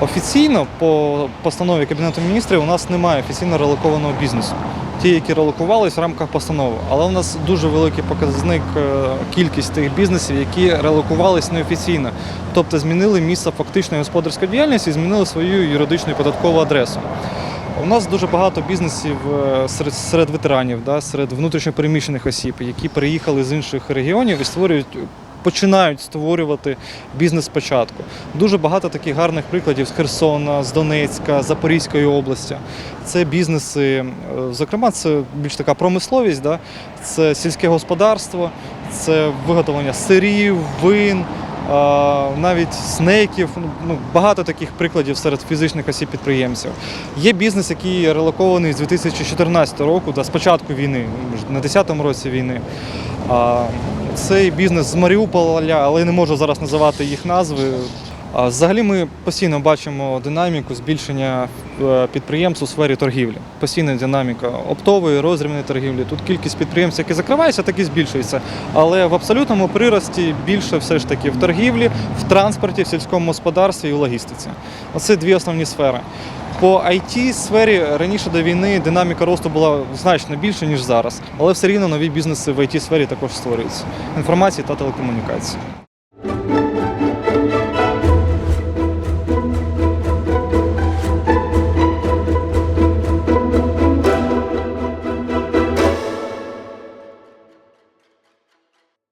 Офіційно по постанові Кабінету міністрів у нас немає офіційно релокованого бізнесу. Ті, які релокувались в рамках постанови. Але у нас дуже великий показник е, кількість тих бізнесів, які релокувались неофіційно, тобто змінили місце фактичної господарської діяльності і змінили свою юридичну і податкову адресу. У нас дуже багато бізнесів е, серед, серед ветеранів, да, серед внутрішньопереміщених осіб, які переїхали з інших регіонів і створюють. Починають створювати бізнес спочатку. Дуже багато таких гарних прикладів з Херсона, з Донецька, Запорізької області. Це бізнеси, е, зокрема, це більш така промисловість, да? це сільське господарство, це виготовлення сирів, вин, навіть снеків. Ну, Ну, багато таких прикладів серед фізичних осіб підприємців. Є бізнес, який релокований з 2014 року, да, з початку війни, на 10-му році війни. Цей бізнес з Маріуполя, але я не можу зараз називати їх назви. Взагалі ми постійно бачимо динаміку збільшення е, підприємств у сфері торгівлі. Постійна динаміка оптової, розрібної торгівлі. Тут кількість підприємств, які закриваються, так і збільшується. Але в абсолютному прирості більше все ж таки в торгівлі, в транспорті, в сільському господарстві і в логістиці. Оце дві основні сфери. По it сфері раніше до війни динаміка росту була значно більше, ніж зараз. Але все рівно нові бізнеси в it сфері також створюються. Інформації та телекомунікації.